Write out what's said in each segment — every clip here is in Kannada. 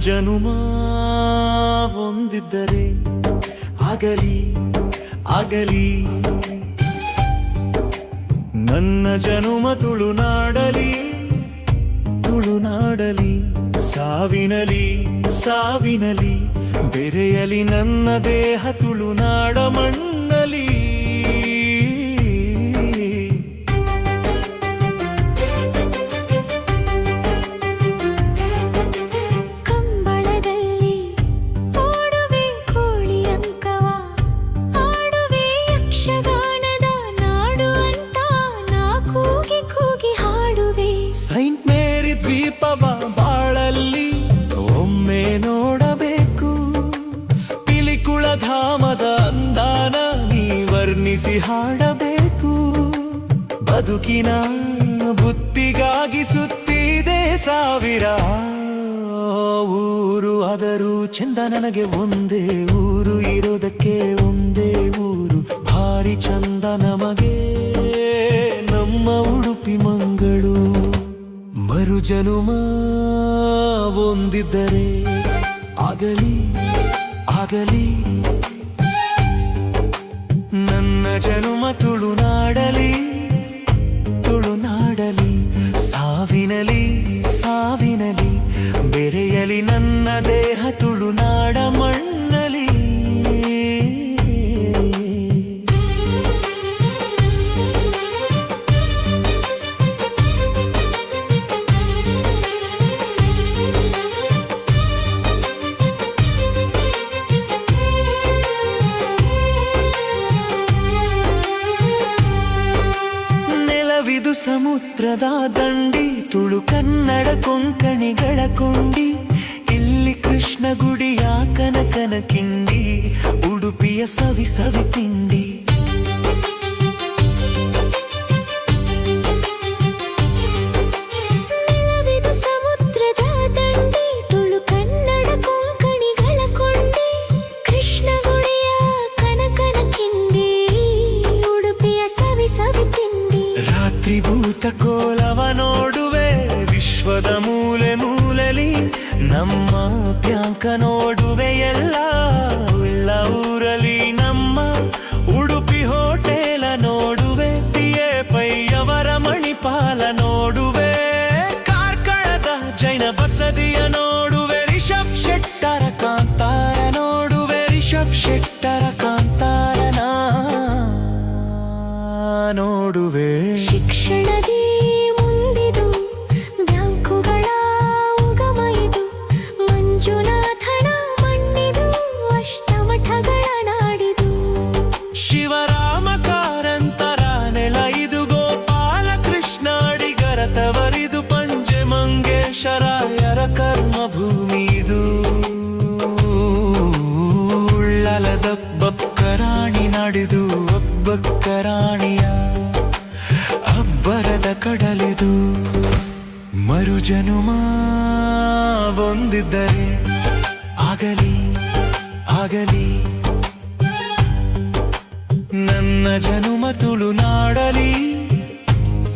ಮರುಜನುಮ ಹೊಂದಿದ್ದರೆ ಆಗಲಿ ಆಗಲಿ. ನನ್ನ ಜನುಮ ತುಳುನಾಡಲಿ ತುಳುನಾಡಲಿ, ಸಾವಿನಲಿ ಸಾವಿನಲಿ, ಬೆರೆಯಲಿ ನನ್ನ ದೇಹ ತುಳುನಾಡ ಮಣ್ಣಲಿ ವರ್ಣಿಸಿ ಹಾಡಬೇಕು. ಬದುಕಿನ ಬುತ್ತಿಗಾಗಿ ಸುತ್ತಿದೆ ಸಾವಿರ ಊರು, ಆದರೂ ಚಂದ ನನಗೆ ಒಂದೇ ಊರು, ಇರೋದಕ್ಕೆ ಒಂದೇ ಊರು. ಭಾರಿ ಚಂದ ನಮಗೆ ನಮ್ಮ ಉಡುಪಿ ಮಂಗಳು. ಮರುಜನುಮ ಒಂದಿದ್ದರೆ ಆಗಲಿ ಆಗಲಿ. ಜನುಮ ತುಳುನಾಡಲಿ ತುಳುನಾಡಲಿ ಸಾವಿನಲಿ ಸಾವಿನಲಿ ಬೆರೆಯಲಿ ನನ್ನ ದೇಹ ತುಳುನಾಡ ನೆಲವಿದು ಸಮುದ್ರದ ದಂಡಿ, ತುಳು ಕನ್ನಡ ಕೊಂಕಣಿಗಳ ಕೊಂಡಿ. ಇಲ್ಲಿ ಕೃಷ್ಣ ಗುಡಿಯ ಕನಕನ ಕಿಂಡಿ, ಉಡುಪಿಯ ಸವಿ ಸವಿ ತಿಂಡಿ. ವಿಶ್ವದ ಮೂಲೆ ಮೂಲಲಿ ನಮ್ಮ ಪ್ಯಾಂಕ ನೋಡುವೆ ಎಲ್ಲ ಊರಲಿ ನಮ್ಮ ಉಡುಪಿ ಹೋಟೆಲ ನೋಡುವೆ ಪಿಯೆ ಪೈಯವರ ಮಣಿಪಾಲ ನೋಡುವೆ, ಕಾರ್ಕಳದ ಜೈನ ಬಸದಿಯ ನೋಡುವೆ, ರಿಷಬ್ ಶೆಟ್ಟರ ಕಾಂತಾರ ನೋಡುವೆ, ರಿಷಬ್ ಶೆಟ್ಟರ ಕಾಂತಾರನ ನೋಡುವೆ. ಶಿವರಾಮ ಕಾರಂತರ ನೆಲ ಇದು ಗೋಪಾಲ ಕೃಷ್ಣ ಅಡಿಗರ ತವರಿದು ಪಂಜೆ ಮಂಗೇಶರಾಯರ ಕರ್ಮ ಭೂಮಿ ಇದು ಉಳ್ಳಲದಬ್ಬಕ್ಕರಾಣಿ ನಾಡಿದು ಒಬ್ಬಕ್ಕರಾಣಿಯ ಅಬ್ಬರದ ಕಡಲಿದು ಮರುಜನುಮ ಒಂದಿದ್ದರೆ ಆಗಲಿ ಆಗಲಿ. ನನ್ನ ಜನುಮ ತುಳುನಾಡಲಿ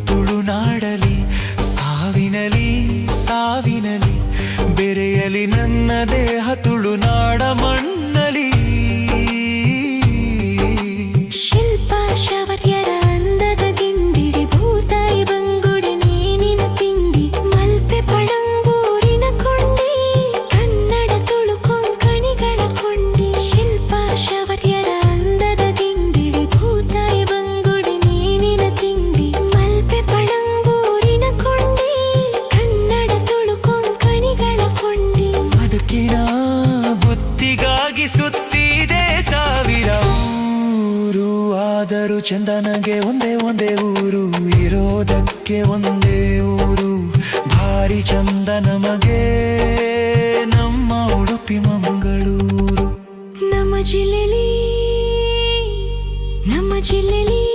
ತುಳುನಾಡಲಿ ಸಾವಿನಲಿ ಸಾವಿನಲಿ ಬೆರೆಯಲಿ ನನ್ನ ದೇಹ ತುಳುನಾಡ ಮಣ್ಣಲಿ ಚಂದನಗೆ ಒಂದೇ ಒಂದೇ ಊರು, ಇರೋದಕ್ಕೆ ಒಂದೇ ಊರು. ಭಾರಿ ಚಂದ ನಮಗೆ, ನಮ್ಮ ಉಡುಪಿ ಮಂಗಳೂರು. ನಮ್ಮ ಜಿಲ್ಲೆಲಿ ನಮ್ಮ ಜಿಲ್ಲೆಲಿ.